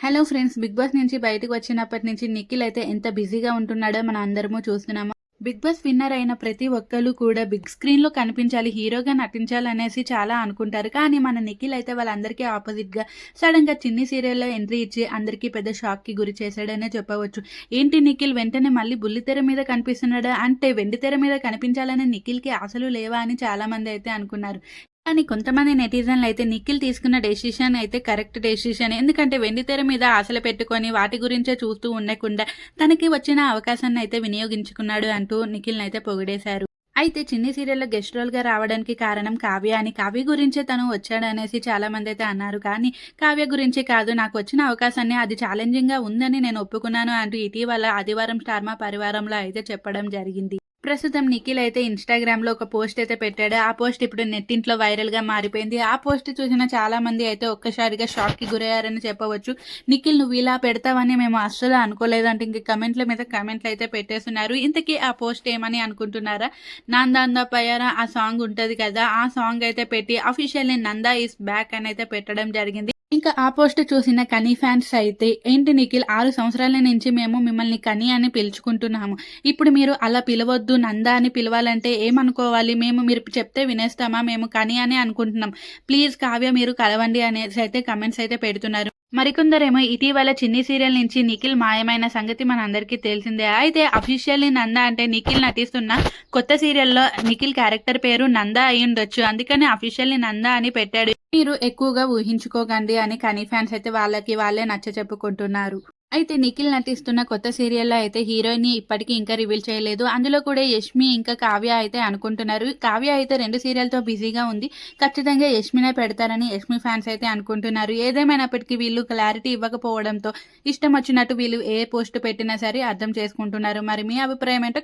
Hello friends big boss నుంచి బయటకు వచ్చినప్పటి నుంచి నిఖిల్ అయితే ఎంత బిజీగా ఉంటున్నాడో మనం అందరము చూస్తున్నాము? బిగ్ బాస్ విన్నర్ అయిన ప్రతి ఒక్కరు కూడా బిగ్ స్క్రీన్లో కనిపించాలి హీరోగా నటించాలనేసి చాలా అనుకుంటారు. కానీ మన నిఖిల్ అయితే వాళ్ళందరికీ ఆపోజిట్గా సడన్గా చిన్ని సీరియల్లో ఎంట్రీ ఇచ్చి అందరికీ పెద్ద షాక్కి గురి చేశాడనే చెప్పవచ్చు. ఏంటి నిఖిల్ వెంటనే మళ్ళీ బుల్లితెర మీద కనిపిస్తున్నాడా? అంటే వెండి తెర మీద కనిపించాలనే నిఖిల్కి ఆశలు లేవా అని చాలా మంది అయితే అనుకున్నారు. కానీ కొంతమంది నెటిజన్లు అయితే నిఖిల్ తీసుకున్న డెసిషన్ అయితే కరెక్ట్ డెసిషన్ ఎందుకంటే వెండి తెర మీద ఆశలు పెట్టుకొని వాటి గురించే చూస్తూ ఉండకుండా తనకి వచ్చిన అవకాశాన్ని అయితే వినియోగించుకున్నాడు అంటూ నిఖిల్ని అయితే పొగిడేశారు. అయితే చిన్ని సీరియల్లో గెస్ట్ రోల్గా రావడానికి కారణం కావ్య అని కావ్య గురించే తను వచ్చాడనేసి చాలా మంది అయితే అన్నారు. కానీ కావ్య గురించి కాదు నాకు వచ్చిన అవకాశాన్ని అది ఛాలెంజింగ్గా ఉందని నేను ఒప్పుకున్నాను అంటూ ఇటీవల ఆదివారం స్టార్మా పరివారంలో అయితే చెప్పడం జరిగింది. ప్రస్తుతం నిఖిల్ అయితే ఇన్స్టాగ్రామ్లో ఒక పోస్ట్ అయితే పెట్టాడు. ఆ పోస్ట్ ఇప్పుడు నెట్టింట్లో వైరల్గా మారిపోయింది. ఆ పోస్ట్ చూసిన చాలా మంది అయితే ఒక్కసారిగా షాక్కి గురయ్యారని చెప్పవచ్చు. నిఖిల్ నువ్వు ఇలా పెడతావని మేము అస్సలు అనుకోలేదంటే ఇంక కమెంట్ల మీద కమెంట్లు అయితే పెట్టేస్తున్నారు. ఇంతకీ ఆ పోస్ట్ ఏమని అనుకుంటున్నారా? నందా పయ్యారా? ఆ సాంగ్ ఉంటది కదా. ఆ సాంగ్ అయితే పెట్టి అఫీషియల్లీ నందా ఇస్ బ్యాక్ అని అయితే పెట్టడం జరిగింది. ఇంకా ఆ పోస్ట్ చూసిన కనీ ఫ్యాన్స్ అయితే ఏంటి నిఖిల్ ఆరు సంవత్సరాల నుంచి మేము మిమ్మల్ని కని అని పిలుచుకుంటున్నాము. ఇప్పుడు మీరు అలా పిలవద్దు నందా అని పిలవాలంటే ఏమనుకోవాలి? మేము మీరు చెప్తే వినేస్తామా? మేము కనీ అని అనుకుంటున్నాం. ప్లీజ్ కావ్య మీరు కలవండి అనేసి అయితే కమెంట్స్ అయితే పెడుతున్నారు. మరికొందరేమో ఇటీవల చిన్ని సీరియల్ నుంచి నిఖిల్ మాయమైన సంగతి మనందరికీ తెలిసిందే. అయితే అఫీషియల్లీ నంద అంటే నిఖిల్ నటిస్తున్న కొత్త సీరియల్లో నిఖిల్ క్యారెక్టర్ పేరు నంద అయి ఉండొచ్చు అందుకని అఫీషియల్లీ నంద అని పెట్టాడు. మీరు ఎక్కువగా ఊహించుకోకండి అని కనీ ఫ్యాన్స్ అయితే వాళ్ళకి వాళ్ళే నచ్చ చెప్పుకుంటున్నారు. అయితే నిఖిల్ నటిస్తున్న కొత్త సీరియల్లో అయితే హీరోయిన్ని ఇప్పటికీ ఇంకా రివీల్ చేయలేదు. అందులో కూడా యష్మి ఇంకా కావ్య అయితే అనుకుంటున్నారు. కావ్య అయితే రెండు సీరియల్తో బిజీగా ఉంది. ఖచ్చితంగా యష్మినే పెడతారని యష్మి ఫ్యాన్స్ అయితే అనుకుంటున్నారు. ఏదేమైనప్పటికీ వీళ్ళు క్లారిటీ ఇవ్వకపోవడంతో ఇష్టం వచ్చినట్టు వీళ్ళు ఏ పోస్ట్ పెట్టినా సరే అర్థం చేసుకుంటున్నారు. మరి మీ అభిప్రాయం ఏంటో